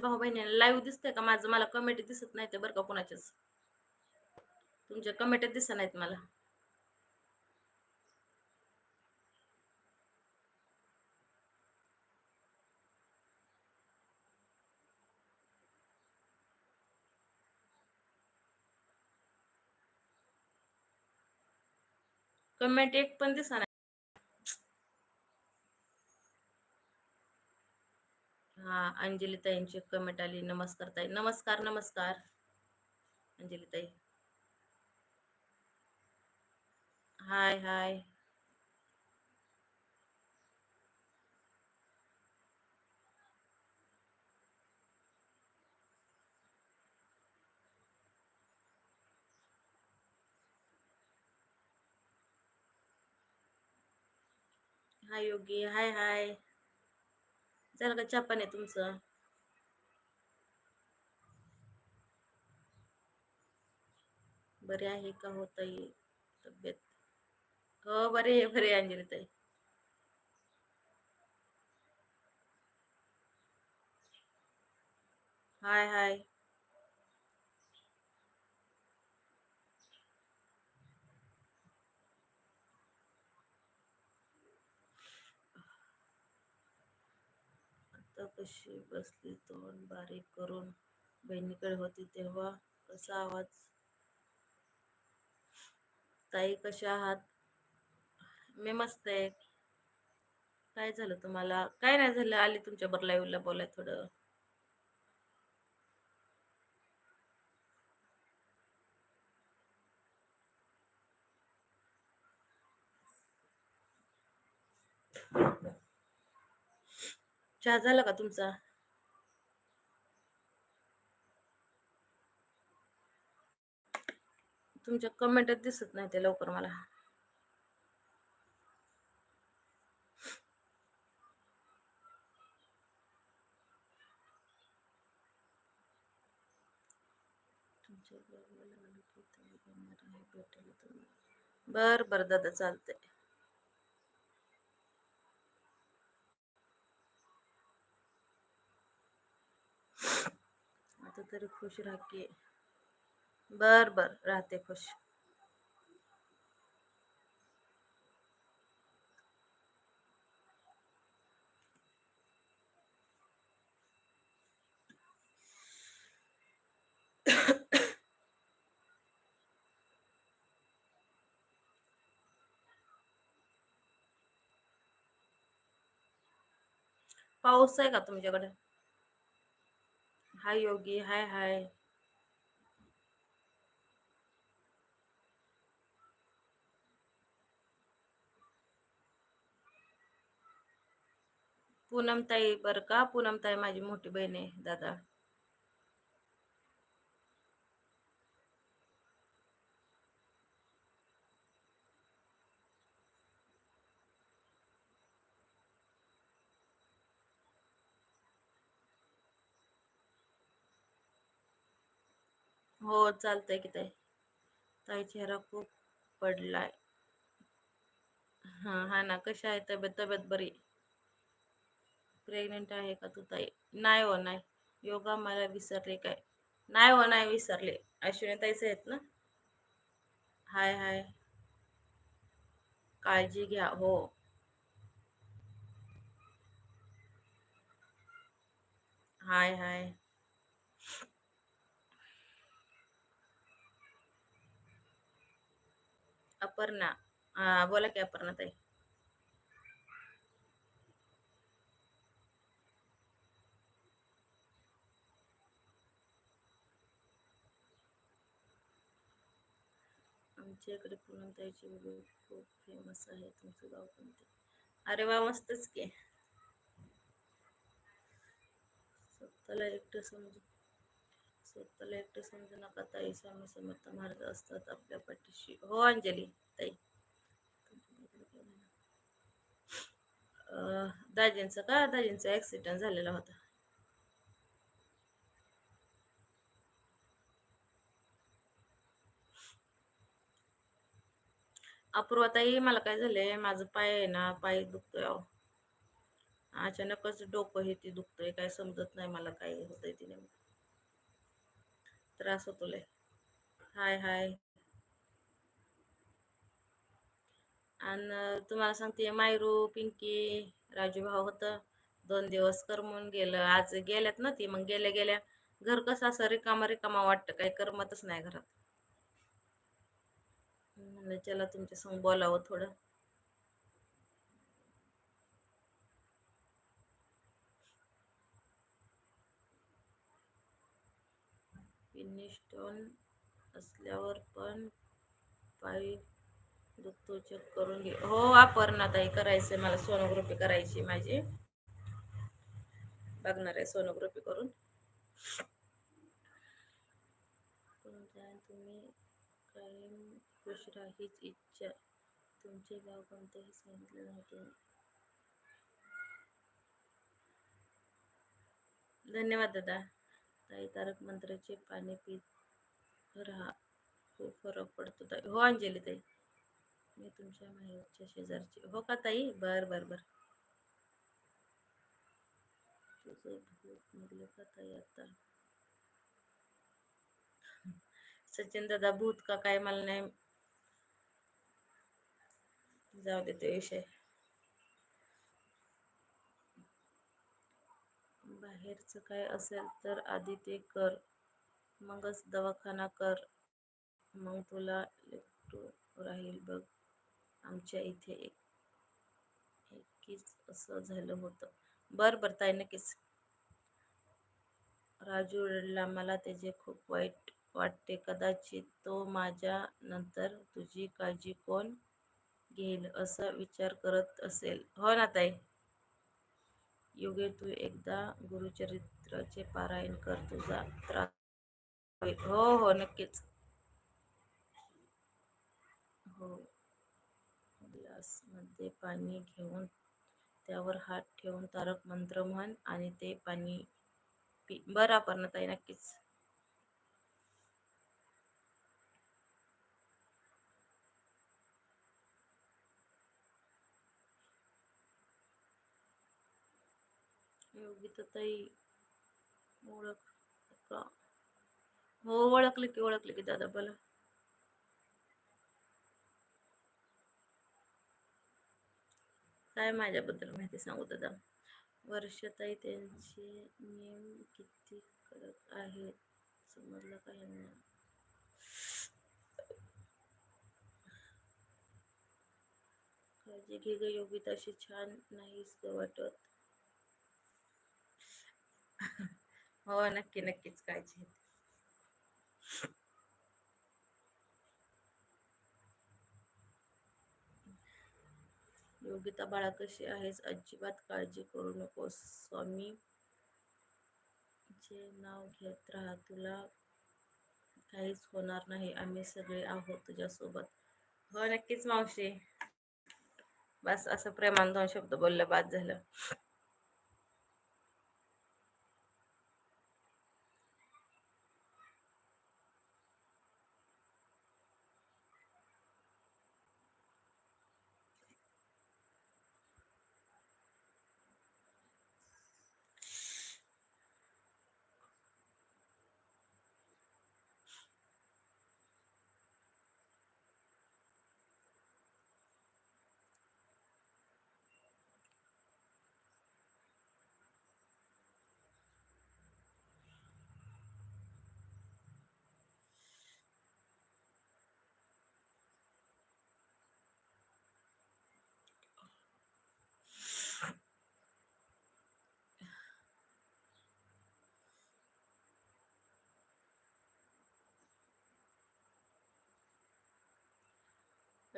भाऊ बहिणीला लाईव्ह दिसतंय का माझं? मला कमेंट दिसत नाही ते बरं का कोणाच्याच. तुमच्या कमेंट दिसत नाहीत मला. कमेंट एक पण दिसा हा अंजली ताईंची कमेंट आली. नमस्कार ताई. नमस्कार नमस्कार. अंजली ताई हाय हाय हाय योगी हाय हाय झालं का चहा पाणी तुमचं. बरे आहे का हो ताई? तब्येत? हो बरे आहे बरे आहे अंजली ताई. हाय हाय आता कशी बसली तोंड बारीक करून बहिणीकडे होती तेव्हा कसा आवाज? ताई कशा आहात? मी मस्त आहे. काय झालं तुम्हाला? काय नाही झालं? आली तुमच्या बरं लाईव्हला बोलाय थोडं. चहा झाला का तुमचा? तुमच्या कमेंटात दिसत नाही ते लवकर मला. बर बर दादा चालतंय. तरी खुश राहा की बर बर राहते खुश। पाऊस आहे का तुमच्याकडे? हाय योगी हाय हाय। पूनमताई बरं का पूनमताई माझी मोटी बहीण आहे दादा. हो चालतंय की ताई. ताई चेहरा खूप पडलाय. हा हा ना कशा आहे तब्येत? तब्येत बरी? प्रेग्नेंट आहे का तू ताई? नाही हो नाही. योगा मला विसरले काय? नाही हो नाही विसरले. अश्विनी ताईच आहेत ना? हाय हाय. काळजी घ्या हो. हाय हाय. अपर्णा. हा बोला की अपर्णा ताई. आमच्या इकडे पुरणताईची व्हिडिओ खूप फेमस आहे तुमचं गाव कोणते? अरे वा मस्तच की. स्वतःला एकटं समजू स्वतःला एकटं समजू नका ताई. स्वामी समर्थ महाराज असतात आपल्या पाठीशी. हो अंजली ताई. दाजींचं का? दाजींचा ऍक्सिडेंट झालेला होता. अपूर्वाताई मला काय झालंय? माझं पाय आहे ना पाय दुखतोय अहो. अचानकच डोकं हे ते दुखतंय काय समजत नाही मला काय होतंय तिने त्रास होतो लय हाय. हाय आणि तुम्हाला सांगते मायरू पिंकी राजू भाऊ होतं. दोन दिवस करमून गेलं. आज गेल्यात ना ती मग गेल्या गेल्या घर कसं असं रिकामा रिकामा वाटतं. काही करमतच नाही घरात. म्हणलं चला तुमच्या संग बोलावं थोडं. किडनी स्टोन असल्यावर पण पायी दुखतो चेक करून घे. हो ताई आहे मला. सोनोग्राफी करायची माझी. बघणार आहे सोनोग्राफी करून. तुम्ही कायम खुश राहीच इच्छा. तुमचे गाव कोणतेही सांगितले नव्हते. धन्यवाद दादा. ताई तारक मंत्राचे पाणी पीत राहा. खूप फरक पडतो ताई. हो अंजली ताई. मी तुमच्या माहेरच्या शेजारची. हो का ताई? बर बर बर. तुझं भूत निघलं का ताई आता? सचिन दादा भूत का काय? मला नाही. जाऊ दे तो विषय. बाहेरचं काय असेल तर आधी ते कर. मगच दवाखाना कर. मग तुला लेकरू राहील बघ. आमच्या इथे एक एकीच असं झालं होतं. बरं बरं ताई नक्कीच. राजू रडला मला त्याचे खूप वाईट वाटते. कदाचित तो माझ्या नंतर तुझी काळजी कोण घेईल असा विचार करत असेल. हो ना ताई? योगे तू एकदा गुरुचरित्राचे पारायण कर तुझा त्रास हो हो नक्कीच. हो. ग्लासमध्ये पाणी घेऊन त्यावर हात ठेवून तारक मंत्र म्हण आणि ते पाणी पी बरं ताई नक्कीच योगिता ओळख का? हो ओळखलं की ओळखलं की दादा बोला. काय माझ्याबद्दल माहिती सांगू दादा? वर्षताई त्यांचे नियम किती कडक आहेत समजलं का यांना? काळजी घे ग योगिताशी छान नाहीच वाटत. हो नक्की नक्कीच काळजी योगिता बाळा कशी आहेस? अजिबात काळजी करू नकोस स्वामी. जे नाव घेत राहा तुला काहीच होणार नाही. आम्ही सगळे आहोत तुझ्यासोबत. हो नक्कीच मावशी. बस असं प्रेमान दोन शब्द बोललं बाद झालं.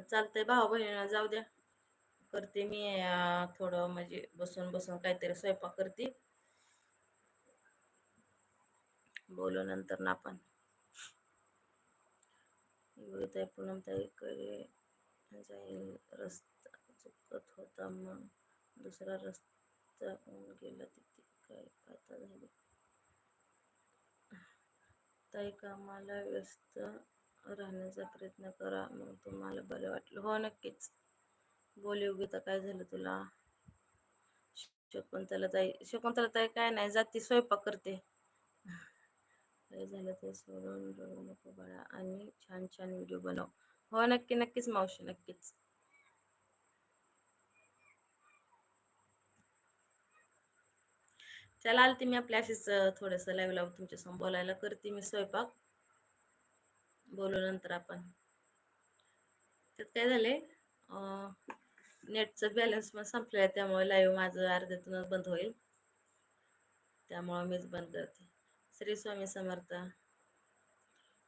चालतंय. भाऊ बहिणीला जाऊ द्या. करते मी थोडं म्हणजे बसून बसून काहीतरी स्वयंपाक करते. बोलू नंतर ना आपण. ताई पूनमताईकडे जाईल रस्ता. चुकत होता मग दुसरा रस्ता होऊन गेला तिथे. काय आता झाली. ताई कामाला व्यस्त. राहण्याचा प्रयत्न करा. मग तुम्हाला बरं वाटलं. हो नक्कीच. बोल योगिता काय झालं तुला? शकुंतला ताई शकुंतला ताई काय नाही जाती स्वयंपाक करते. काय झालं ते सोडून रडू नको बाळा आणि छान छान व्हिडिओ बनव. हो नक्की नक्कीच मावशी नक्कीच. चला आलती मी आपल्या अशीच थोडंसं लाईव्ह लावून. तुमच्यासमोर बोलायला करते मी स्वयंपाक. बोलू नंतर आपण. त्यात काय झाले नेटचं बॅलन्स मग संपलेलं आहे त्यामुळे लाईव्ह माझं अर्ध्यातूनच बंद होईल. त्यामुळं मीच बंद करते. श्री स्वामी समर्थ.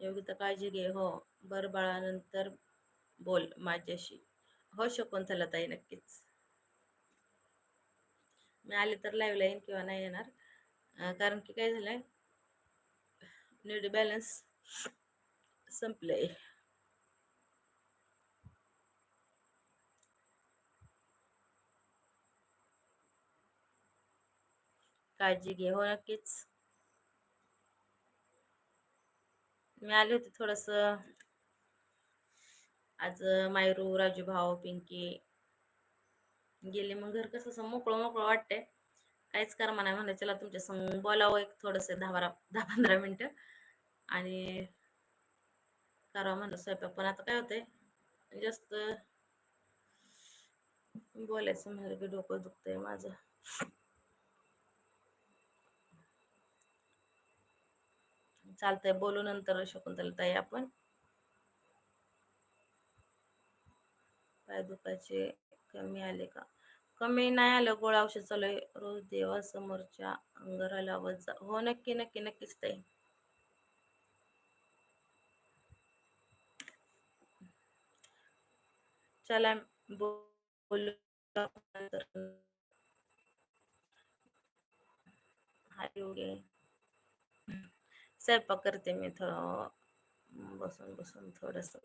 योग्यता काळजी घे हो. बरं बाळानंतर बोल माझ्याशी. हो शकुंतला ताई नक्कीच. मी आले तर लाईव्हला येईन किंवा नाही येणार. कारण की काय झालंय नेट बॅलन्स संपलंय काळजी घे हो नक्कीच. मी आले होते थोडस. आज मायरू राजू भाऊ पिंकी गेले. मग घर कसं असं मोकळं मोकळं वाटतंय. काहीच कर म्हणा म्हणलं चला तुमच्या संग बोलावं एक थोडस दहा बारा दहा पंधरा मिनिटं. आणि करावं म्हणलं स्वयंपाक. पण आता काय होतंय जास्त बोलायचं म्हणलं की डोकं दुखतंय माझं. चालतंय बोलू नंतर शकुंतला ताई आपण. पाय दुखायचे कमी आले का? कमी नाही आलं गोळा औषध चालू आहे. रोज देवा समोरच्या अंगाराला आवाज जा. हो नक्की नक्की नक्कीच ताई. चला बोलू नंतर. हरी स्वयंपाक करते मी थोडं. बसून बसून थोडस.